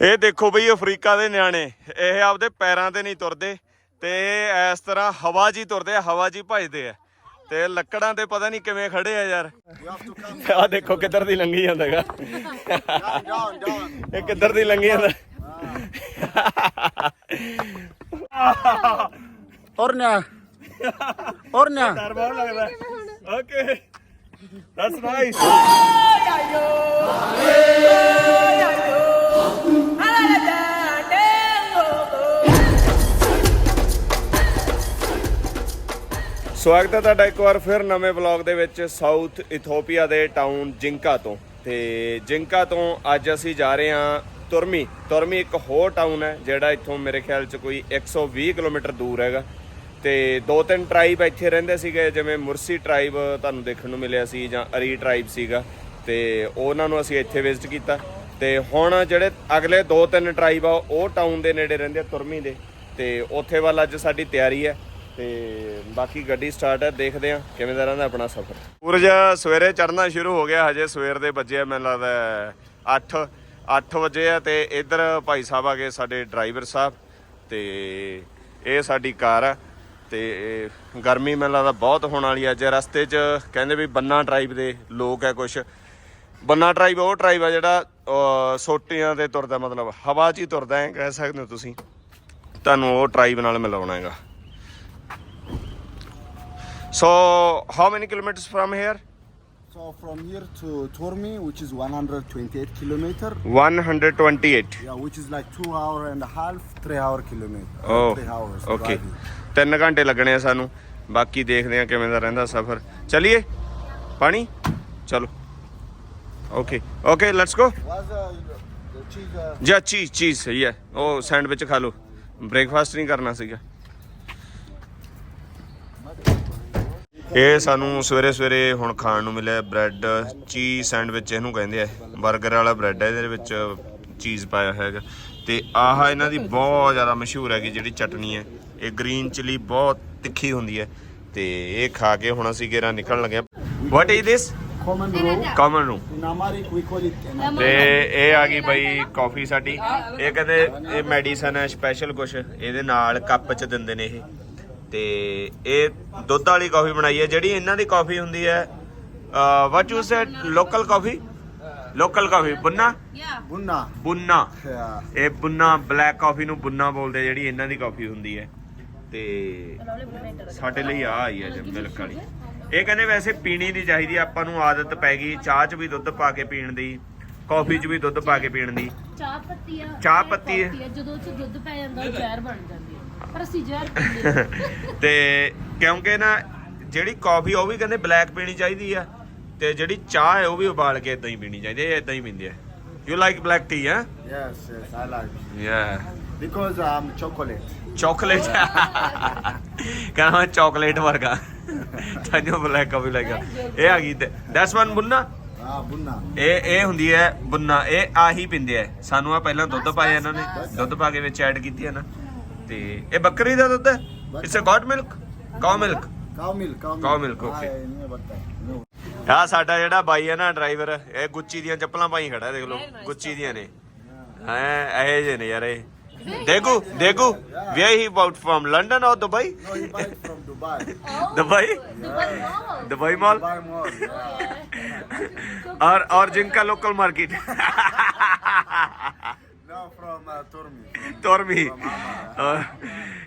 ਇਹ ਦੇਖੋ ਬਈ ਅਫਰੀਕਾ ਦੇ ਨਿਆਣੇ। ਇਹ ਆਪਦੇ ਪੈਰਾਂ ਤੇ ਨਹੀਂ ਤੁਰਦੇ ਤੇ ਇਸ ਤਰ੍ਹਾਂ ਹਵਾ ਹੀ ਤੁਰਦੇ ਆ ਹਵਾ ਹੀ ਭਜਦੇ ਆ। ਤੇ ਲੱਕੜਾਂ ਤੇ ਪਤਾ ਨਹੀਂ ਕਿਵੇਂ ਖੜੇ ਆ ਯਾਰ। ਆ ਦੇਖੋ ਕਿੱਧਰ ਦੀ ਲੰਘੀ ਜਾਂਦਾਗਾ. ਇਹ ਕਿੱਧਰ ਦੀ ਲੰਘੀ ਜਾਂਦਾ। Ornia. Ornia. ਡਰ ਬਹੁਤ ਲੱਗਦਾ। ਓਕੇ। ਦੈਟਸ ਨਾਈਸ ਸਵਾਗਤ ਹੈ ਤੁਹਾਡਾ ਇੱਕ ਵਾਰ ਫਿਰ ਨਵੇਂ ਵਲੌਗ ਦੇ ਵਿੱਚ ਸਾਊਥ ਇਥੋਪੀਆ ਦੇ ਟਾਊਨ ਜਿੰਕਾ ਤੋਂ। ਤੇ ਜਿੰਕਾ ਤੋਂ ਅੱਜ ਅਸੀਂ ਜਾ ਰਹੇ ਹਾਂ ਤੁਰਮੀ। ਤੁਰਮੀ ਇੱਕ ਹੋਰ ਟਾਊਨ ਹੈ ਜਿਹੜਾ ਇੱਥੋਂ ਮੇਰੇ ਖਿਆਲ ਚ ਕੋਈ 120 ਕਿਲੋਮੀਟਰ ਦੂਰ ਹੈਗਾ। ਤੇ ਦੋ ਤਿੰਨ ਟਰਾਈਬ ਇੱਥੇ ਰਹਿੰਦੇ ਸੀਗੇ, ਜਿਵੇਂ ਮੁਰਸੀ ਟਰਾਈਬ ਤੁਹਾਨੂੰ ਦੇਖਣ ਨੂੰ ਮਿਲਿਆ ਸੀ ਜਾਂ ਅਰੀ ਟਰਾਈਬ ਸੀਗਾ। ਤੇ ਉਹਨਾਂ ਨੂੰ ਅਸੀਂ ਇੱਥੇ ਵਿਜ਼ਿਟ ਕੀਤਾ। ਤੇ ਹੁਣ ਜਿਹੜੇ ਅਗਲੇ ਦੋ ਤਿੰਨ ਟਰਾਈਬ ਆ, ਉਹ ਟਾਊਨ ਦੇ ਨੇੜੇ ਰਹਿੰਦੇ ਆ, ਤੁਰਮੀ ਦੇ। ਤੇ ਉੱਥੇ ਵੱਲ ਅੱਜ ਸਾਡੀ ਤਿਆਰੀ ਹੈ ਤੇ ਬਾਕੀ ਗੱਡੀ ਸਟਾਰਟ ਹੈ ਦੇਖਦੇ ਆ ਕਿਵੇਂ ਦਾ ਰਹਿੰਦਾ ਆਪਣਾ ਸਫ਼ਰ। ਸੂਰਜ, ਸਵੇਰੇ ਚੜ੍ਹਨਾ ਸ਼ੁਰੂ ਹੋ ਗਿਆ, ਹਜੇ ਸਵੇਰ ਦੇ ਵੱਜੇ ਮੈਨੂੰ ਲੱਗਦਾ 8 8 ਵਜੇ ਆ, ਤੇ ਇੱਧਰ ਭਾਈ ਸਾਹਿਬ ਆ ਗਏ, ਸਾਡੇ ਡਰਾਈਵਰ ਸਾਹਿਬ। ਤੇ ਇਹ ਸਾਡੀ ਕਾਰ ਆ, ਤੇ ਗਰਮੀ ਮੈਨੂੰ ਲੱਗਦਾ ਬਹੁਤ ਹੋਣ ਵਾਲੀ ਆ। ਅੱਜ ਰਸਤੇ 'ਚ ਕਹਿੰਦੇ ਵੀ ਬੰਨਾ ਟਰਾਈਬ ਦੇ ਲੋਕ ਹੈ ਕੁਛ। ਬੰਨਾ ਟਰਾਈਬ ਉਹ ਟਰਾਈਬ ਆ ਜਿਹੜਾ ਸੋਟੀਆਂ ਤੇ ਤੁਰਦਾ ਮਤਲਬ ਹਵਾ 'ਚ ਹੀ ਤੁਰਦਾ ਹੈ ਕਹਿ ਸਕਦੇ ਹੋ ਤੁਸੀਂ ਤੁਹਾਨੂੰ ਉਹ ਟਰਾਈਬ ਨਾਲ ਮਿਲਾਉਣਾ ਹੈਗਾ So, how many kilometers from here? So from here to Tormi, which is 128 kilometer. 128. Yeah, which is like two hour and a half, three hour kilometer. uh, Oh, three hours. okay. driving. 3 ਘੰਟੇ ਲੱਗਣੇ ਆ ਸਾਨੂੰ ਬਾਕੀ ਦੇਖਦੇ ਆ ਕਿਵੇਂ ਦਾ ਰਹਿੰਦਾ ਸਫ਼ਰ ਚਲਿਏ ਪਾਣੀ ਚਲੋ okay okay let's go What's uh, the cheese? Uh, ਜੀ ਚੀਜ਼ ਚੀਜ਼ ਸਹੀ ਹੈ ਉਹ ਸੈਂਡਵਿਚ ਖਾ ਲਓ ਬ੍ਰੇਕਫਾਸਟ ਨਹੀਂ ਕਰਨਾ ਸੀਗਾ ਇਹ ਸਾਨੂੰ ਸਵੇਰੇ ਸਵੇਰੇ ਹੁਣ ਖਾਣ ਨੂੰ ਮਿਲਿਆ ਬ੍ਰੈਡ ਚੀਜ਼ ਸੈਂਡਵਿਚ ਇਹਨੂੰ ਕਹਿੰਦੇ ਆ 버ਗਰ ਵਾਲਾ ਬ੍ਰੈਡ ਹੈ ਇਹਦੇ ਵਿੱਚ ਚੀਜ਼ ਪਾਇਆ ਹੈਗਾ ਤੇ ਆਹ ਇਹਨਾਂ ਦੀ ਬਹੁਤ ਜ਼ਿਆਦਾ ਮਸ਼ਹੂਰ ਹੈਗੀ ਜਿਹੜੀ ਚਟਨੀ ਹੈ ਇਹ ਗ੍ਰੀਨ ਚਿਲੀ ਬਹੁਤ ਤਿੱਖੀ ਹੁੰਦੀ ਹੈ ਤੇ ਇਹ ਖਾ ਕੇ ਹੁਣ ਅਸੀਂ ਗੇਰਾ ਨਿਕਲਣ ਲੱਗੇ what is this common room. ਤੇ ਇਹ ਆ ਗਈ ਬਈ ਕਾਫੀ ਸਾਡੀ। ਇਹ ਕਹਿੰਦੇ ਇਹ ਮੈਡੀਸਨ ਹੈ ਸਪੈਸ਼ਲ ਕੁਛ। ਇਹਦੇ ਨਾਲ ਕੱਪ ਚ ਦਿੰਦੇ ਨੇ ਇਹ। ਤੇ ਇਹ ਦੁੱਧ ਵਾਲੀ ਕਾਫੀ ਬਣਾਈ ਹੈ। ਜਿਹੜੀ ਇਹਨਾਂ ਦੀ ਕਾਫੀ ਹੁੰਦੀ ਹੈ what you said local coffee local coffee ਬੁੰਨਾ. ਬੁੰਨਾ। Yeah. ਇਹ ਬੁੰਨਾ ਬਲੈਕ ਕਾਫੀ ਨੂੰ ਬੁੰਨਾ ਬੋਲਦੇ ਜਿਹੜੀ ਇਹਨਾਂ ਦੀ ਕਾਫੀ ਹੁੰਦੀ ਹੈ। ਤੇ ਸਾਡੇ ਲਈ ਆ ਆਈ ਹੈ ਜੀ ਮਿਲਕ ਵਾਲੀ ਇਹ ਕਹਿੰਦੇ ਵੈਸੇ ਪੀਣੀ ਨਹੀਂ ਚਾਹੀਦੀ ਆਪਾਂ ਨੂੰ ਆਦਤ ਪੈ ਗਈ ਚਾਹ 'ਚ ਵੀ ਦੁੱਧ ਪਾ ਕੇ ਪੀਣ ਦੀ ਕਾਫੀ 'ਚ ਵੀ ਦੁੱਧ ਪਾ ਕੇ ਪੀਣ ਦੀ ਚਾਹ ਪੱਤੀ ਆ ਚਾਹ ਪੱਤੀ ਆ। ਆ, ਜਦੋਂ ਉਹ ਚ ਦੁੱਧ ਪੈ ਜਾਂਦਾ ਉਹ ਜ਼ਹਿਰ ਬਣ ਜਾਂਦੀ ਆ ਪਰ ਅਸੀਂ ਜ਼ਹਿਰ ਪੀਂਦੇ ਨਹੀਂ। ਤੇ ਕਿਉਂਕਿ ਨਾ ਜਿਹੜੀ ਕਾਫੀ ਉਹ ਵੀ ਕਹਿੰਦੇ ਬਲੈਕ ਪੀਣੀ ਚਾਹੀਦੀ ਆ ਤੇ ਜਿਹੜੀ ਚਾਹ ਹੈ ਉਹ ਵੀ ਉਬਾਲ ਕੇ ਇਦਾਂ ਹੀ ਪੀਣੀ ਚਾਹੀਦੀ ਹੈ ਇਦਾਂ ਹੀ ਪੀਂਦੇ ਆ ਯੂ ਲਾਈਕ ਬਲੈਕ ਟੀ ਹੈ Yes, yes, I like it. Yeah Because um, chocolate. Chocolate. ਕਹਿੰਦਾ ਚਾਕਲੇਟ ਵਰਗਾ। ਤਾਂਜੋ ਬਲੈਕ ਕਾਫੀ ਲਾਈਕ ਇਹ ਆ ਗਈ ਦੈਟਸ ਵਨ ਬੁੰਨਾ। Ah, bunna. ਇਹ ਇਹ ਹੁੰਦੀ ਹੈ ਬੁੰਨਾ। ਇਹ ਆਹੀ ਪਿੰਦੇ ਆ। ਸਾਨੂੰ ਆ ਪਹਿਲਾਂ ਦੁੱਧ ਪਾਇਆ ਇਹਨਾਂ ਨੇ। ਦੁੱਧ ਪਾ ਕੇ ਵਿੱਚ ਐਡ ਕੀਤੀ ਹੈ ਨਾ। ਤੇ ਇਹ ਬੱਕਰੀ ਦਾ ਦੁੱਧ ਹੈ? It's a goat milk cow milk. I never that. No. ਆ ਸਾਡਾ ਜਿਹੜਾ ਬਾਈ ਹੈ ਨਾ ਡਰਾਈਵਰ ਇਹ ਗੁੱਚੀ ਦੀਆਂ ਚੱਪਲਾਂ ਪਾਈ ਖੜਾ ਦੇਖ ਲਓ। ਗੁੱਚੀ ਦੀਆਂ ਨੇ। ਹੈ ਇਹ ਜੇ ਨੇ ਯਾਰ ਇਹ। ਦੇਖੂ ਦੇਖੂ ਵੇ ਹੀ ਅਬਾਊਟ ਫਰਮ ਲੰਡਨ ਔਰ Dubai No, you buy it from Dubai. Dubai Dubai mall Dubai mall Dubai Mall. Yeah. और और जिनका local market No, from uh, Tormi. ਤੁਰਮੀ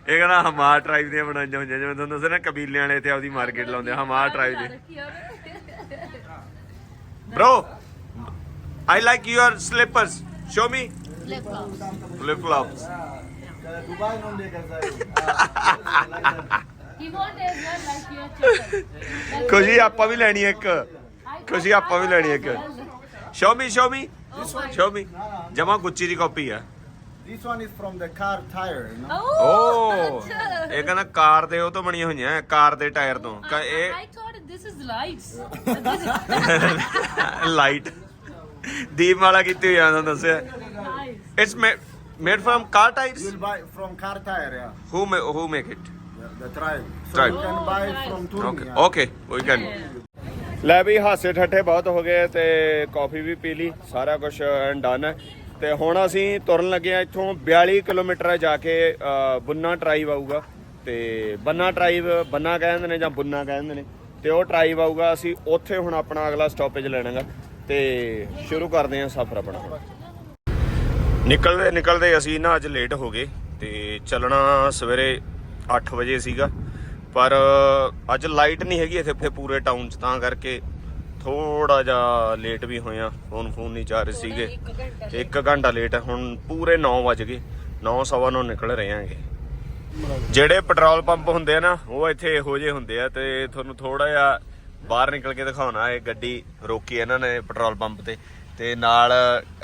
ਇਹ ਕਹਿੰਦਾ ਹਮਾਰ ਟ੍ਰਾਈਬ ਦੀਆਂ ਬਣਾਈਆਂ ਹੋਈਆਂ ਜਿਵੇਂ ਤੁਹਾਨੂੰ ਦੱਸਿਆ ਨਾ ਕਬੀਲਿਆਂ ਵਾਲੇ ਤੇ ਆਪਦੀ ਮਾਰਕੀਟ ਲਾਉਂਦੇ ਆ, Hmar tribe the bro I like your slippers show me flip flops Uh, Dubai non de casai. He want is like your ਖੁਸ਼ੀ ਆਪਾਂ ਵੀ ਲੈਣੀ ਇੱਕ ਖੁਸ਼ੀ ਆਪਾਂ ਵੀ ਲੈਣੀ ਇੱਕ show me show me show me ਜਮਾ ਗੁੱਚੀ ਦੀ ਕਾਪੀ ਆ This one is from the car tire, you know. ਓ ਇਹ ਕਹਿੰਦਾ ਕਾਰ ਦੇ ਉਹ ਤੋਂ ਬਣੀਆਂ ਹੋਈਆਂ ਕਾਰ ਦੇ ਟਾਇਰ ਤੋਂ ਕ- ਇਹ I thought this is lights light ਦੀਪ ਵਾਲਾ ਕੀਤੀ ਹੋਈ ਆ ਦੱਸਿਆ it's made from car tyres You'll buy from car tire, yeah. Who who make it yeah the tribe. So Tribe. you can buy it from Turmi. Okay yeah. Okay we can ਲੈ we ਹਾਸੇ ਠੱਠੇ ਬਹੁਤ ਹੋ ਗਏ ਤੇ ਕਾਫੀ ਵੀ ਪੀ ਲਈ ਸਾਰਾ ਕੁਝ done ਹੈ ਤੇ ਹੁਣ ਅਸੀਂ ਤੁਰਨ ਲੱਗੇ ਆ ਇੱਥੋਂ 42 ਕਿਲੋਮੀਟਰ ਜਾ ਕੇ ਅ, ਬੁੰਨਾ ਟਰਾਈਵ ਆਊਗਾ ਤੇ ਬੰਨਾ ਟਰਾਈਵ ਬੰਨਾ ਕਹਿੰਦੇ ਨੇ ਜਾਂ ਬੁੰਨਾ ਕਹਿੰਦੇ ਨੇ ਤੇ ਉਹ ਟਰਾਈਵ ਆਊਗਾ ਅਸੀਂ ਉੱਥੇ ਹੁਣ ਆਪਣਾ ਅਗਲਾ ਸਟਾਪੇਜ ਲੈਣਾਗਾ ਤੇ ਸ਼ੁਰੂ ਕਰਦੇ ਹਾਂ ਸਫ਼ਰ ਆਪਣਾ ਹੁਣ ਨਿਕਲਦੇ ਨਿਕਲਦੇ ਅਸੀਂ ਨਾ ਅੱਜ ਲੇਟ ਹੋ ਗਏ ਤੇ ਚੱਲਣਾ ਸਵੇਰੇ 8 ਵਜੇ ਸੀਗਾ। ਪਰ ਅੱਜ ਲਾਈਟ ਨਹੀਂ ਹੈਗੀ ਇੱਥੇ ਪੂਰੇ ਟਾਊਨ 'ਚ ਤਾਂ ਕਰਕੇ ਥੋੜਾ ਜਿਹਾ ਲੇਟ ਵੀ ਹੋਇਆ ਫੋਨ ਫੋਨ ਨਹੀਂ ਚੱਲ ਰਹੇ ਸੀਗੇ। ਤੇ 1 ਘੰਟਾ ਲੇਟ ਹੁਣ ਪੂਰੇ 9 ਵਜ ਗਏ। 9 ਸਵਾ ਨੂੰ ਨਿਕਲ ਰਹੇ ਆਂਗੇ। ਜਿਹੜੇ ਪੈਟਰੋਲ ਪੰਪ ਹੁੰਦੇ ਆ ਨਾ ਉਹ ਇੱਥੇ ਇਹੋ ਜਿਹੇ ਹੁੰਦੇ ਆ ਤੇ ਤੁਹਾਨੂੰ ਥੋੜਾ ਜਿਹਾ ਬਾਹਰ ਨਿਕਲ ਕੇ ਦਿਖਾਉਣਾ ਇਹ ਗੱਡੀ ਰੋਕੀ ਇਹਨਾਂ ਨੇ ਪੈਟਰੋਲ ਪੰਪ ਤੇ। ਤੇ ਨਾਲ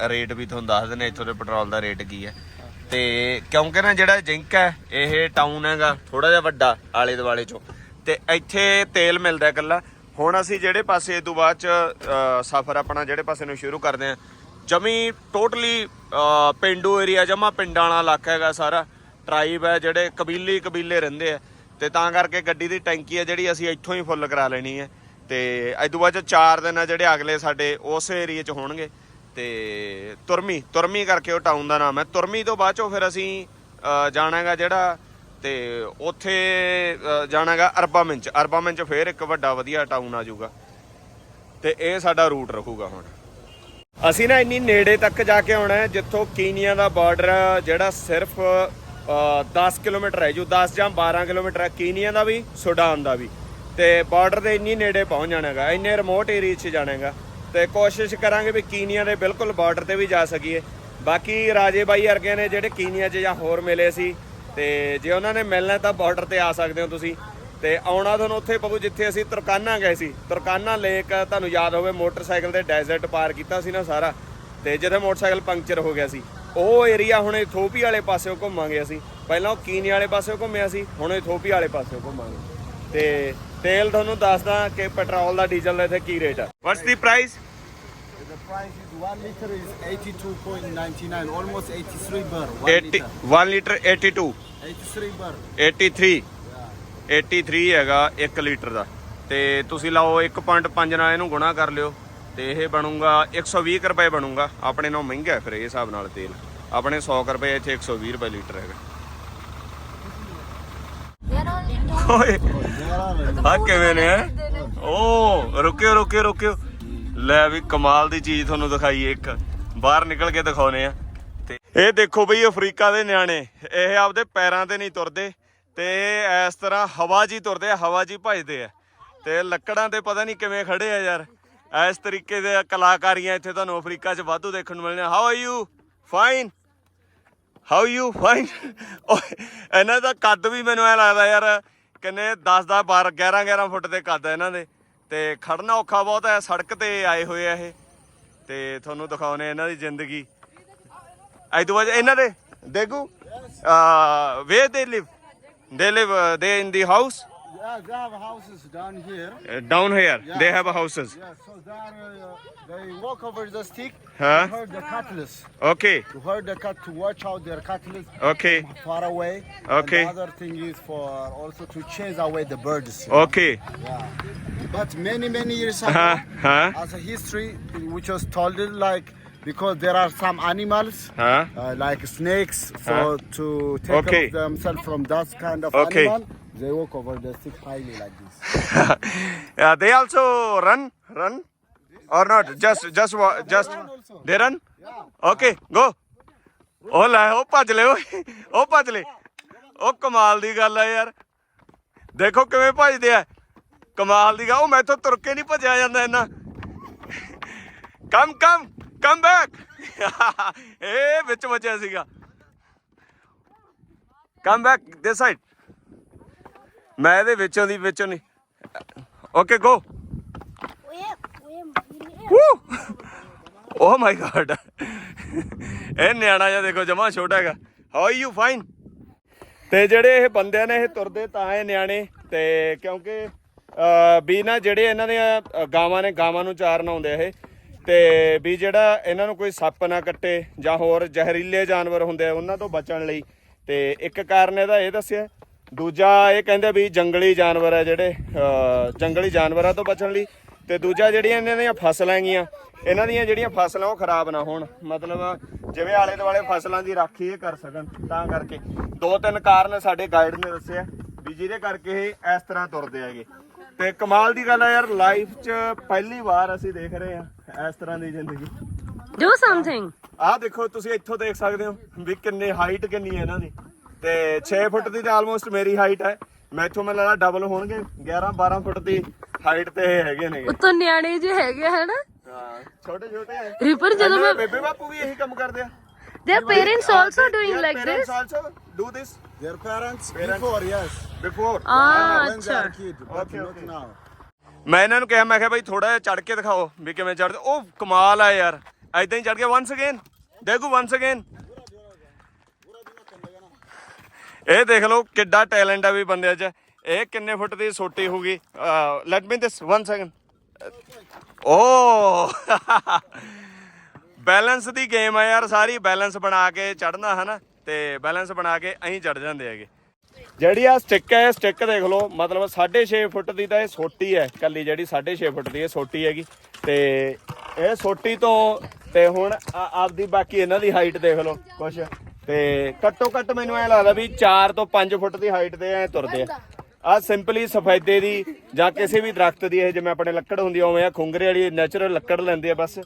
ਰੇਟ ਵੀ ਤੁਹਾਨੂੰ ਦੱਸ ਦਿੰਦੇ ਇੱਥੋਂ ਦੇ ਪੈਟਰੋਲ ਦਾ ਰੇਟ ਕੀ ਹੈ। ਤੇ ਕਿਉਂਕਿ ਨਾ ਜਿਹੜਾ ਜਿੰਕ ਹੈ, ਇਹ ਟਾਊਨ ਹੈਗਾ ਥੋੜਾ ਜਿਹਾ ਵੱਡਾ ਆਲੇ ਦੁਆਲੇ ਚੋਂ। ਤੇ ਇੱਥੇ ਤੇਲ ਮਿਲਦਾ ਇਕੱਲਾ। ਹੁਣ ਅਸੀਂ ਜਿਹੜੇ ਪਾਸੇ ਤੋਂ ਬਾਅਦ ਚ ਸਫ਼ਰ ਆਪਣਾ ਜਿਹੜੇ ਪਾਸੇ ਨੂੰ ਸ਼ੁਰੂ ਕਰਦੇ ਆ ਜਮੀ ਟੋਟਲੀ ਪਿੰਡੂ ਏਰੀਆ ਜਮਾ ਪਿੰਡਾਂ ਵਾਲਾ ਇਲਾਕਾ ਹੈਗਾ ਸਾਰਾ। ਟਰਾਈਬ ਹੈ ਜਿਹੜੇ ਕਬੀਲੇ ਕਬੀਲੇ ਰਹਿੰਦੇ ਆ। ਤੇ ਤਾਂ ਕਰਕੇ ਗੱਡੀ ਦੀ ਟੈਂਕੀ ਹੈ ਜਿਹੜੀ ਅਸੀਂ ਇੱਥੋਂ ਹੀ ਫੁੱਲ ਕਰਾ ਲੈਣੀ ਹੈ। ਤੇ ਇਸ ਤੋਂ ਬਾਅਦ ਚ ਚਾਰ ਦਿਨ ਆ ਜਿਹੜੇ ਅਗਲੇ ਸਾਡੇ ਉਸ ਏਰੀਏ 'ਚ ਹੋਣਗੇ ਤੇ ਤੁਰਮੀ ਤੁਰਮੀ ਕਰਕੇ ਉਹ ਟਾਊਨ ਦਾ ਨਾਮ ਹੈ। ਤੁਰਮੀ ਤੋਂ ਬਾਅਦ ਚੋਂ ਫਿਰ ਅਸੀਂ ਅ, ਜਾਣਾਗਾ ਜਿਹੜਾ ਤੇ ਉੱਥੇ ਜਾਣਾਗਾ ਅਰਬਾ ਮਿੰਚ ਅਰਬਾ ਮਿੰਚ ਫਿਰ ਇੱਕ ਵੱਡਾ ਵਧੀਆ ਟਾਊਨ ਆ ਜਾਊਗਾ। ਤੇ ਇਹ ਸਾਡਾ ਰੂਟ ਰਹੂਗਾ ਹੁਣ। ਅਸੀਂ ਨਾ ਇੰਨੀ ਨੇੜੇ ਤੱਕ ਜਾ ਕੇ ਆਉਣਾ ਹੈ ਜਿੱਥੋਂ ਕੀਨੀਆ ਦਾ ਬਾਰਡਰ ਜਿਹੜਾ ਸਿਰਫ ਅ, 10 ਕਿਲੋਮੀਟਰ ਹੈ ਜੋ। 10 ਜਾਂ 12 ਕਿਲੋਮੀਟਰ ਹੈ ਕੀਨੀਆ ਦਾ ਵੀ ਸੁਡਾਨ ਦਾ ਵੀ। ਤੇ ਬਾਰਡਰ ਦੇ ਇੰਨੀ ਨੇੜੇ ਪਹੁੰਚ ਜਾਣਾਗਾ, ਇੰਨੇ ਰਿਮੋਟ ਏਰੀਆ 'ਚ ਜਾਣਾਗਾ। ਤੇ ਕੋਸ਼ਿਸ਼ ਕਰਾਂਗੇ ਵੀ ਕੀਨੀਆ ਦੇ ਬਿਲਕੁਲ ਬਾਰਡਰ ਤੇ ਵੀ ਜਾ ਸਕੀਏ। ਬਾਕੀ ਰਾਜੇ ਬਾਈ ਵਰਗੇ ਨੇ ਜਿਹੜੇ ਕੀਨੀਆ 'ਚ ਜਾਂ ਹੋਰ ਮਿਲੇ ਸੀ, ਤੇ ਜੇ ਉਹਨਾਂ ਨੇ ਮਿਲਣਾ ਤਾਂ ਬਾਰਡਰ ਤੇ ਆ ਸਕਦੇ ਹੋ ਤੁਸੀਂ। ਤੇ ਆਉਣਾ ਤੁਹਾਨੂੰ ਉੱਥੇ ਪਊ ਜਿੱਥੇ ਅਸੀਂ ਤੁਰਕਾਨਾ ਗਏ ਸੀ। ਤੁਰਕਾਨਾ ਲੇਕ ਤੁਹਾਨੂੰ ਯਾਦ ਹੋਵੇ, ਮੋਟਰਸਾਈਕਲ ਤੇ ਡੈਜ਼ਰਟ ਪਾਰ ਕੀਤਾ ਸੀ ਨਾ ਸਾਰਾ। ਤੇ ਜਦੋਂ ਮੋਟਰਸਾਈਕਲ ਪੰਕਚਰ ਹੋ ਗਿਆ ਸੀ, ਉਹ ਏਰੀਆ ਹੁਣ ਇਥੋਪੀਆ ਵਾਲੇ ਪਾਸਿਓਂ ਘੁੰਮਾਂਗੇ ਅਸੀਂ। ਪਹਿਲਾਂ ਉਹ ਕੀਨੀਆ ਵਾਲੇ ਪਾਸਿਓਂ ਘੁੰਮਿਆ ਸੀ, ਹੁਣ ਇਥੋਪੀਆ ਵਾਲੇ ਪਾਸਿਓਂ ਘੁੰਮਾਂਗੇ। ਤੇ ਤੇਲ ਤੁਹਾਨੂੰ ਦੱਸਦਾ ਕਿ ਪੈਟਰੋਲ ਦਾ ਡੀਜ਼ਲ ਦਾ ਇੱਥੇ ਕੀ ਰੇਟ ਆ। What's the price The price is one liter is 82.99, almost 83 bar. One 80 liter. 1 litre 82 83 bar. 83 83 ਹੈਗਾ 1 ਲੀਟਰ ਦਾ। ਤੇ ਤੁਸੀਂ ਲਾਓ 1.5 ਨਾਲ ਇਹਨੂੰ ਗੁਣਾ ਕਰ ਲਿਓ। ਤੇ ਇਹ ਬਣੂਗਾ 120 ਕੁ ਰੁਪਏ ਬਣੂਗਾ। ਆਪਣੇ ਨਾਲ ਮਹਿੰਗਾ ਹੈ ਫਿਰ ਇਹ ਹਿਸਾਬ ਨਾਲ ਤੇਲ। ਆਪਣੇ 100 ਕੁ ਰੁਪਏ ਇੱਥੇ 120 ਰੁਪਏ ਲੀਟਰ ਹੈਗਾ। ਓਏ। ਆ ਕਿਵੇਂ ਨੇ ਓ, ਰੁਕਿਓ ਰੁਕਿਓ ਰੁਕਿਓ। ਲੈ ਵੀ ਕਮਾਲ ਦੀ ਚੀਜ਼ ਤੁਹਾਨੂੰ ਦਿਖਾਈਏ ਇੱਕ। ਬਾਹਰ ਨਿਕਲ ਕੇ ਦਿਖਾਉਨੇ ਆ। ਤੇ ਇਹ ਦੇਖੋ ਬਈ, ਅਫਰੀਕਾ ਦੇ ਨਿਆਣੇ। ਇਹ ਆਪਦੇ ਪੈਰਾਂ ਤੇ ਨਹੀਂ ਤੁਰਦੇ। ਤੇ ਇਸ ਤਰ੍ਹਾਂ ਹਵਾ 'ਚ ਤੁਰਦੇ ਆ, ਹਵਾ 'ਚ ਭਜਦੇ ਆ। ਤੇ ਲੱਕੜਾਂ ਤੇ ਪਤਾ ਨਹੀਂ ਕਿਵੇਂ ਖੜੇ ਆ ਯਾਰ। ਇਸ ਤਰੀਕੇ ਦੇ ਕਲਾਕਾਰੀਆਂ ਇੱਥੇ ਤੁਹਾਨੂੰ ਅਫਰੀਕਾ 'ਚ ਵਾਧੂ ਦੇਖਣ ਨੂੰ ਮਿਲਣੀਆਂ how are you fine how you fine ਇਹਨਾਂ ਦਾ ਕੱਦ ਵੀ ਮੈਨੂੰ ਐ ਲੱਗਦਾ ਯਾਰ। ਕਿੰਨੇ 10 10 12 11 11 ਫੁੱਟ ਦੇ ਕੱਦ ਆ ਇਹਨਾਂ ਦੇ। ਤੇ ਖੜਨਾ ਔਖਾ ਬਹੁਤ ਹੈ ਸੜਕ ਤੇ ਆਏ ਹੋਏ ਆ ਇਹ। ਤੇ ਤੁਹਾਨੂੰ ਦਿਖਾਉਨੇ ਇਹਨਾਂ ਦੀ ਜ਼ਿੰਦਗੀ। ਅੱਜ ਤੋਂ ਬਾਅਦ ਇਹਨਾਂ ਦੇ ਦੇਗੂ ਵੇ ਦੇ live they live, they in the house. Yeah, they have houses down here. Uh, down here, yeah. they have houses. Yeah, so they, uh, they walk over the stick huh? to herd the cattle. Okay. To herd the cat to watch out their cattle. Okay. Far away. Okay. And the other thing is for also to chase away the birds. Okay. Know? Yeah. But many many years ago, huh? Huh? as a history which was told like because there are some animals huh? uh, like snakes, so huh? to take okay. themselves from that kind of okay. animal. They walk over the stick highly like this yeah, they also run, run, or not? Just, just, just. They run. Okay, go. ਉਹ ਲੈ ਉਹ ਭੱਜ ਲੈ ਓਏ ਉਹ ਭੱਜ ਲੈ ਉਹ ਕਮਾਲ ਦੀ ਗੱਲ ਆ ਯਾਰ ਦੇਖੋ ਕਿਵੇਂ ਭੱਜਦੇ ਆ ਕਮਾਲ ਦੀ ਗੱਲ ਉਹ ਮੈਥੋਂ ਤੁਰ ਕੇ ਨਹੀਂ ਭੱਜਿਆ ਜਾਂਦਾ ਇਹਨਾਂ ਕਮ ਕਮ ਕਮ ਬੈਕ ਇਹ ਵਿੱਚ ਵੱਜਿਆ ਸੀਗਾ ਕਮ ਬੈਕ ਦਿਸ ਸਾਈਡ ਮੈਂ ਇਹਦੇ ਵਿੱਚੋਂ ਦੀ ਵਿੱਚੋਂ ਨਹੀਂ। ਓਕੇ ਗੋ ਓ ਮਾਈ ਗॉड ਇਹ ਨਿਆਣਾ ਜਿਹਾ ਦੇਖੋ, ਜਮਾ ਛੋਟਾ ਹੈਗਾ। ਹਾਊ ਆਰ ਯੂ ਫਾਈਨ ਤੇ ਜਿਹੜੇ ਇਹ ਬੰਦੇ ਨੇ ਇਹ ਤੁਰਦੇ, ਤਾਂ ਇਹ ਨਿਆਣੇ, ਤੇ ਕਿਉਂਕਿ ਵੀ ਨਾ ਜਿਹੜੇ ਇਹਨਾਂ ਦੀਆਂ ਗਾਵਾਂ ਨੇ, ਗਾਵਾਂ ਨੂੰ ਚਾਰਨ ਆਉਂਦੇ ਇਹ, ਤੇ ਵੀ ਜਿਹੜਾ ਇਹਨਾਂ ਨੂੰ ਕੋਈ ਸੱਪ ਨਾ ਕੱਟੇ ਜਾਂ ਹੋਰ ਜ਼ਹਿਰੀਲੇ ਜਾਨਵਰ ਹੁੰਦੇ ਆ, ਉਹਨਾਂ ਤੋਂ ਬਚਣ ਲਈ, ਤੇ ਇੱਕ ਕਾਰਨ ਇਹਦਾ ਇਹ ਦੱਸਿਆ ਦੂਜਾ ਇਹ ਕਹਿੰਦੇ ਵੀ ਜੰਗਲੀ ਜਾਨਵਰ ਆ ਜਿਹੜੇ ਜੰਗਲੀ ਜਾਨਵਰਾਂ ਤੋਂ ਬਚਣ ਲਈ। ਤੇ ਦੂਜਾ ਜਿਹੜੀਆਂ ਇਹਨਾਂ ਦੀਆਂ ਫਸਲਾਂ ਹੈਗੀਆਂ ਇਹਨਾਂ ਦੀਆਂ ਜਿਹੜੀਆਂ ਫਸਲਾਂ ਉਹ ਖਰਾਬ ਨਾ ਹੋਣ। ਮਤਲਬ ਜਿਵੇਂ ਆਲੇ ਦੁਆਲੇ ਫਸਲਾਂ ਦੀ ਰਾਖੀ ਇਹ ਕਰ ਸਕਣ ਤਾਂ ਕਰਕੇ। ਦੋ ਤਿੰਨ ਕਾਰਨ ਸਾਡੇ ਗਾਈਡ ਨੇ ਦੱਸਿਆ ਵੀ ਜਿਹਦੇ ਕਰਕੇ ਇਹ ਇਸ ਤਰ੍ਹਾਂ ਤੁਰਦੇ ਹੈਗੇ। ਤੇ ਕਮਾਲ ਦੀ ਗੱਲ ਆ ਯਾਰ ਲਾਈਫ 'ਚ ਪਹਿਲੀ ਵਾਰ ਅਸੀਂ ਦੇਖ ਰਹੇ ਹਾਂ ਇਸ ਤਰ੍ਹਾਂ ਦੀ ਜ਼ਿੰਦਗੀ। ਡੂ ਸਮਥਿੰਗ ਆਹ ਦੇਖੋ ਤੁਸੀਂ ਇੱਥੋਂ ਦੇਖ ਸਕਦੇ ਹੋ ਵੀ ਕਿੰਨੇ ਹਾਈਟ ਕਿੰਨੀ ਹੈ ਇਹਨਾਂ ਦੀ। ਤੇ 6 ਫੁੱਟ ਦੀ ਤਾਂ ਆਲਮੋਸਟ ਮੇਰੀ ਹਾਈਟ ਹੈ। ਮੈਥੋਂ ਮੈਨੂੰ ਲੱਗਦਾ ਡਬਲ ਹੋਣਗੇ। 11 12 ਫੁੱਟ ਦੀ ਹਾਈਟ ਤੇ ਇਹ ਹੈਗੇ ਨੇ ਉਤੋਂ ਨਿਆਣੇ ਜੇ ਹੈਗੇ ਹਨ? ਹਾਂ ਛੋਟੇ ਛੋਟੇ ਹੈ ਰਿਪਰ ਜਦੋਂ ਮੈਂ ਬੇਬੇ ਬਾਪੂ ਵੀ ਇਹੀ ਕੰਮ ਕਰਦੇ ah, ਮੈਂ ਇਹਨਾਂ ਨੂੰ ਕਿਹਾ ਮੈਂ ਕਿਹਾ ਭਾਈ ਥੋੜਾ ਜਿਹਾ ਚੜ ਕੇ ਦਿਖਾਓ ਵੀ ਕਿਵੇਂ ਚੜਦੇ ਉਹ ਕਮਾਲ ਆ ਯਾਰ। ਐਦਾਂ ਹੀ ਚੜ ਗਿਆ ਵਾਂਸ ਅਗੇਨ ਦੇਖੋ ਵਾਂਸ ਅਗੇਨ ਇਹ ਦੇਖ ਲਓ ਕਿੱਡਾ ਟੈਲੈਂਟ ਆ ਵੀ ਬੰਦਿਆਂ 'ਚ। ਇਹ ਕਿੰਨੇ ਫੁੱਟ ਦੀ ਸੋਟੀ ਹੋਗੀ ਲੈਟ ਮੀ ਦਿਸ 1 ਸੈਕਿੰਡ ਓ। ਬੈਲੈਂਸ ਦੀ ਗੇਮ ਆ ਯਾਰ, ਸਾਰੀ ਬੈਲੈਂਸ ਬਣਾ ਕੇ ਚੜਨਾ ਹਨਾ? ਤੇ ਬੈਲੈਂਸ ਬਣਾ ਕੇ ਅਹੀਂ ਚੜ ਜਾਂਦੇ ਹੈਗੇ। ਜਿਹੜੀ ਆ ਸਟਿੱਕ ਹੈ ਸਟਿੱਕ ਦੇਖ ਲਓ, ਮਤਲਬ 6.5 ਫੁੱਟ ਦੀ ਤਾਂ ਇਹ ਸੋਟੀ ਹੈ ਕੱਲੀ ਜਿਹੜੀ 6.5 ਫੁੱਟ ਦੀ ਇਹ ਸੋਟੀ ਹੈਗੀ। ਤੇ ਇਹ ਸੋਟੀ ਤੋਂ, ਤੇ ਹੁਣ ਆਪਦੀ ਬਾਕੀ ਇਹਨਾਂ ਦੀ ਹਾਈਟ ਦੇਖ ਲਓ, ਕੁਛ। ਤੇ ਘੱਟੋ ਘੱਟ ਮੈਨੂੰ ਐ ਲੱਗਦਾ ਵੀ 4 ਤੋਂ 5 ਫੁੱਟ ਦੀ ਹਾਈਟ ਤੇ ਐ ਤੁਰਦੇ ਆ। ਆ ਸਿੰਪਲੀ ਸਫੈਦੇ ਦੀ ਜਾਂ ਕਿਸੇ ਵੀ ਦਰਖਤ ਦੀ ਇਹ ਜਿਵੇਂ ਆਪਣੇ ਲੱਕੜ ਹੁੰਦੀ ਉਵੇਂ ਆ ਖੁੰਗਰੇ ਵਾਲੀ ਨੈਚੁਰਲ ਲੱਕੜ ਲੈਂਦੇ ਆ ਬਸ।